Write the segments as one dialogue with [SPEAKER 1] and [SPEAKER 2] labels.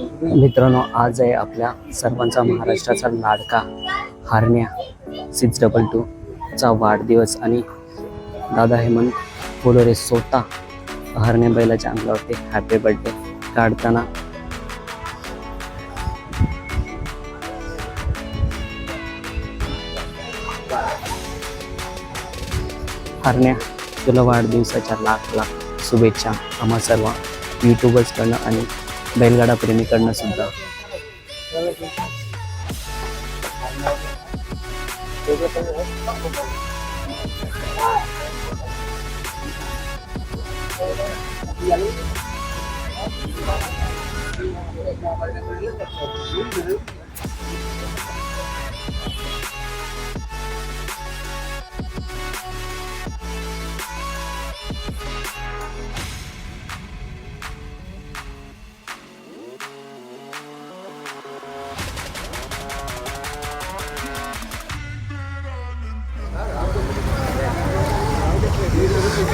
[SPEAKER 1] मित्रांनो आज आहे आपल्या सर्वांचा महाराष्ट्राचा लाडका हारण्या. सिक्स डबल टूचा वाढदिवस आणि दादा हेमंत फुलोरे स्वतः हरण्या बैलाच्या अंगावरती हॅपी बर्थडे काढताना. हरण्या तुला वाढदिवसाच्या लाख लाख शुभेच्छा आम्हा सर्व यूट्यूबर्सकडनं आणि बैलगाडा प्रेमीकडनं सुद्धा.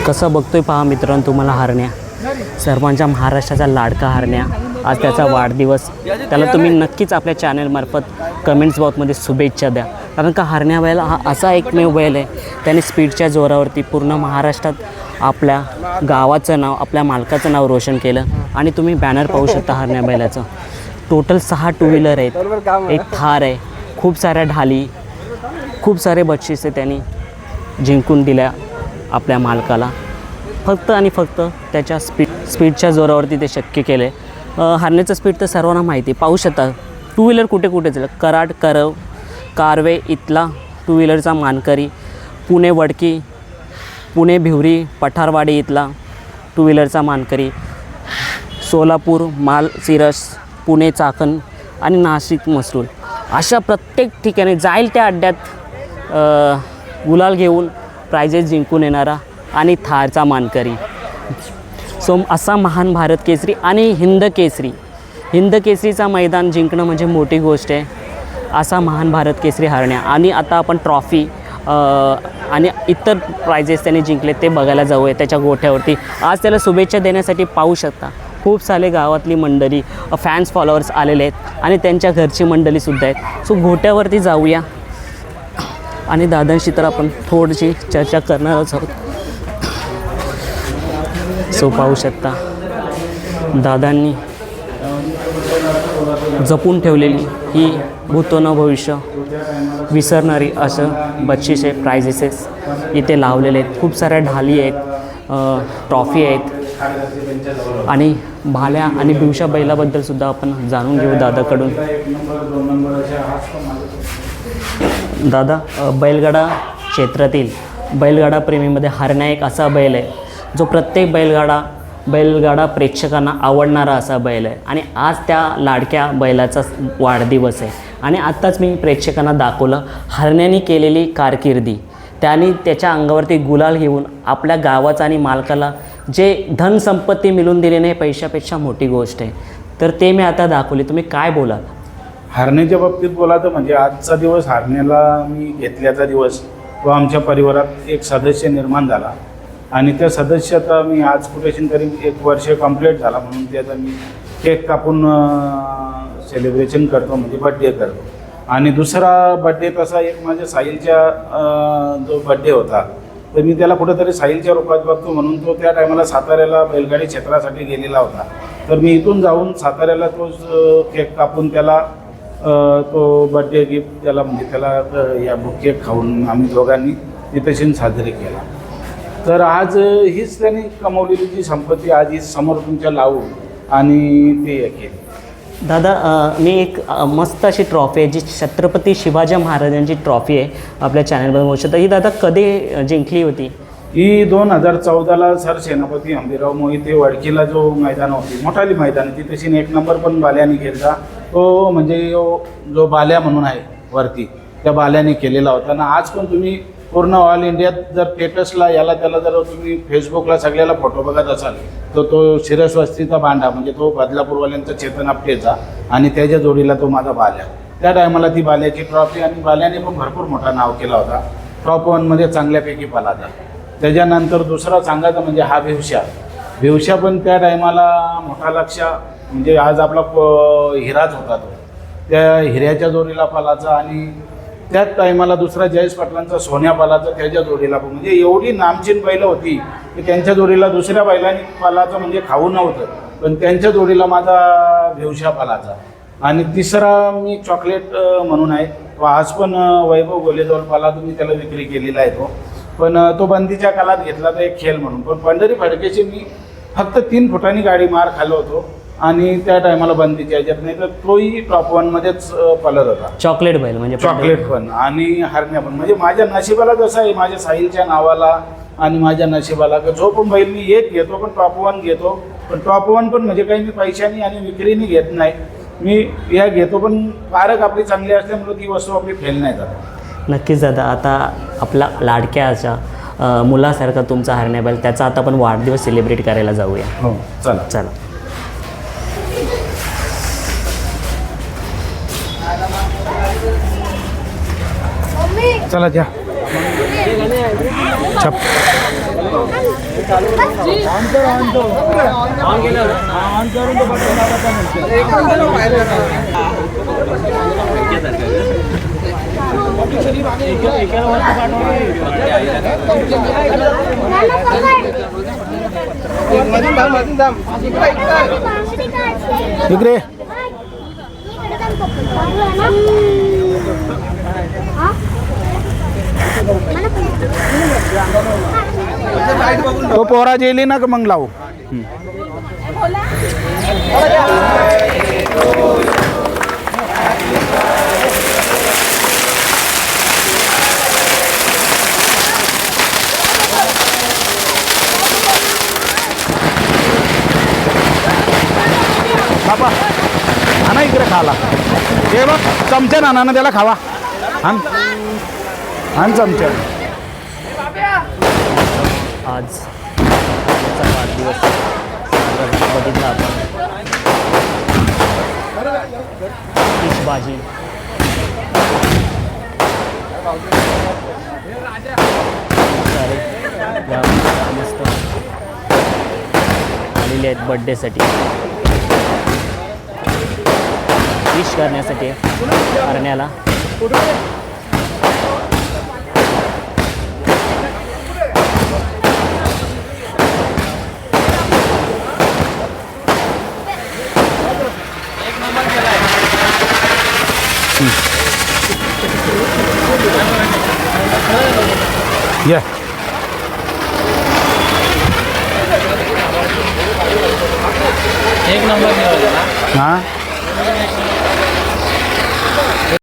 [SPEAKER 1] कसं बघतोय पहा मित्रांनो तुम्हाला हरण्या. सर्वांच्या महाराष्ट्राचा लाडका हरण्या. आज त्याचा वाढदिवस. त्याला तुम्ही नक्कीच आपल्या चॅनलमार्फत कमेंट्स बॉक्समध्ये शुभेच्छा द्या. कारण का हरण्या बैल हा असा एकमेव बैल आहे. त्याने स्पीडच्या जोरावरती पूर्ण महाराष्ट्रात आपल्या गावाचं नाव आपल्या मालकाचं नाव रोशन केलं. आणि तुम्ही बॅनर पाहू शकता हरण्या बैलाचं. टोटल सहा टू व्हीलर आहेत. एक थार आहे. खूप साऱ्या ढाली खूप सारे बक्षिसे त्यांनी जिंकून दिल्या. आपल्या मालकाला. फक्त आणि फक्त त्याच्या स्पीड स्पीडच्या जोरावरती ते शक्य केले हरण्याचं स्पीड तर सर्वांना माहिती आहे. पाहू शकता टू व्हीलर कुठे कुठे चालेल? कराड करव कारवे इथला टू व्हीलरचा मानकरी पुणे वडकी पुणे भिवरी पठारवाडी इथला टू व्हीलरचा मानकरी सोलापूर माल सिरस पुणे चाकण आणि नाशिक मसरूल अशा प्रत्येक ठिकाणी जाईल त्या अड्ड्यात गुलाल घेऊन प्राइजेस जिंकून येणारा आणि थारचा मानकरी. सो असा महान भारत केसरी आणि हिंद केसरी. हिंद केसरीचा मैदान जिंकणं म्हणजे मोठी गोष्ट आहे. असा महान भारत केसरी हरण्या. आणि आता आपण ट्रॉफी आणि इतर प्रायजेस त्याने जिंकले ते बघायला जाऊया त्याच्या गोठ्यावरती. आज त्याला शुभेच्छा देण्यासाठी पाहू शकता. खूप सारे गावातली मंडळी फॅन्स फॉलोअर्स आलेले आहेत आणि त्यांच्या घरची मंडळीसुद्धा आहेत. सो गोठ्यावरती जाऊया. आणि दादांशी तर आपण थोडीशी चर्चा करणारच आहोत. सो पाहू शकता दादांनी जपून ठेवलेली ही भूतो न भविष्य विसरणारी असं बच्छेसे प्रायझेसेस इथे लावलेले आहेत. खूप साऱ्या ढाली आहेत ट्रॉफी आहेत. आणि भाल्या आणि बिवशा बैलाबद्दल सुद्धा आपण जाणून घेऊ दादाकडून. दादा बैलगाडा क्षेत्रातील बैलगाडा प्रेमीमध्ये हरण्या एक असा बैल आहे जो प्रत्येक बैलगाडा बैलगाडा प्रेक्षकांना आवडणारा असा बैल आहे. आणि आज त्या लाडक्या बैलाचा वाढदिवस आहे. आणि आत्ताच मी प्रेक्षकांना दाखवलं हरण्याने केलेली कारकिर्दी. त्याने त्याच्या अंगावरती गुलाल घेऊन आपल्या गावाचा आणि मालकाला जे धनसंपत्ती मिळून दिली नाही पैशापेक्षा मोठी गोष्ट आहे. तर ते मी आता दाखवले. तुम्ही काय बोलाल?
[SPEAKER 2] हारण्याच्या बाबतीत बोला तर म्हणजे आजचा दिवस हारण्याला मी घेतल्याचा दिवस व आमच्या परिवारात एक सदस्य निर्माण झाला. आणि त्या सदस्याचा मी आज कुठेशन तरी एक वर्ष कंप्लीट झाला म्हणून त्याचा मी केक कापून सेलिब्रेशन करतो म्हणजे बड्डे करतो. आणि दुसरा बड्डे तसा एक माझ्या साहिलच्या जो बड्डे होता तर मी त्याला कुठेतरी साहिलच्या रूपात बघतो म्हणून तो त्या टायमाला साताऱ्याला बैलगाडी क्षेत्रासाठी गेलेला होता. तर मी इथून जाऊन साताऱ्याला तोच केक कापून त्याला तो बड्डे गिफ्ट त्याला म्हणजे त्याला या केक खाऊन आम्ही दोघांनी तिथेशीन साजरी केला. तर आज हीच त्यांनी कमवलेली जी संपत्ती आज ही समोर तुमच्या लावून आणि ते केली.
[SPEAKER 1] दादा मी एक मस्त अशी ट्रॉफी आहे जी छत्रपती शिवाजी महाराजांची ट्रॉफी आहे आपल्या चॅनलवर होऊ शकतं ही दादा कधी जिंकली होती?
[SPEAKER 2] ही दोन हजार चौदाला सर सेनापती हंबीराव मोहिते वडकीला जो मैदान होती मोठाली मैदान ती तशी एक नंबर पण बाल्याने केला तो म्हणजे जो बाल्या म्हणून आहे वरती त्या बाल्याने केलेला होता. आणि आज पण तुम्ही पूर्ण ऑल इंडियात जर स्टेटसला याला त्याला जर तुम्ही फेसबुकला सगळ्याला फोटो बघत असाल तर तो शिरस्वस्तीचा भांडा म्हणजे तो बदलापूरवाल्यांचा चेतन आपटेचा आणि त्याच्या जोडीला तो माझा बाल्या. त्या टायमाला ती बाल्याची ट्रॉफी आणि बाल्याने पण भरपूर मोठा नाव केला होता. टॉप वनमध्ये चांगल्यापैकी पलाचा त्याच्यानंतर दुसरा सांगायचं म्हणजे हा भिवशा भिवशा पण त्या टायमाला मोठा लक्ष म्हणजे आज आपला प- हिराच होता तो. त्या हिऱ्याच्या जोडीला पालाचा आणि त्याच टायमाला दुसरा जयेश पाटलांचा सोन्या बालाचा त्याच्या जोडीला पण म्हणजे एवढी नामचीन बैलं होती की त्यांच्या जोडीला दुसऱ्या बैलांनी पालाचं म्हणजे खाऊ नव्हतं. पण त्यांच्या जोडीला माझा भेवशा पालाचा आणि तिसरा मी चॉकलेट म्हणून आहे. तो आज पण वैभव गोलेजवळ पाला तुम्ही त्याला विक्री केलेला आहे तो. पण तो बंदीच्या काळात घेतला तर एक खेळ म्हणून. पण पंढरी फडकेची मी फक्त तीन फुटांनी गाडी मार खाल्लो होतो. आणि त्या टायमाला बंदीच्या ह्याच्यात नाही तर तोही टॉप वनमध्येच अ, पळत होता.
[SPEAKER 1] चॉकलेट बैल म्हणजे
[SPEAKER 2] चॉकलेट पण. आणि हरण्या पण. म्हणजे माझ्या नशिबाला जसं आहे माझ्या साहिलच्या नावाला आणि माझ्या नशिबाला. का जो पण बैल मी एक घेतो पण टॉप वन घेतो. पण टॉप वन पण म्हणजे काही मी पैशानी आणि विक्रीनी घेत नाही. मी या घेतो पण पारक आपली चांगली असल्यामुळे ती वस्तू आपली फेल नाही जात.
[SPEAKER 1] नक्कीच दादा आता आपला लाडक्याच्या मुलासारखा तुमचा हरण्या बैल त्याचा आता आपण वाढदिवस सेलिब्रेट करायला जाऊया.
[SPEAKER 2] हो चला.
[SPEAKER 1] चला.
[SPEAKER 2] चला द्या. छप. इकडे. तो पोरा जेली ना का मग लावू बाबा आणा इकडे खाला चमच्या ना ना त्याला खावा. आण. आण चमच्या
[SPEAKER 1] आज. त्याचा वाढदिवस बघितला आपण फिश भाजी मस्त. आलेले आहेत बड्डेसाठी विश करण्यासाठी करण्याला
[SPEAKER 2] या.
[SPEAKER 3] एक नंबर
[SPEAKER 2] हां?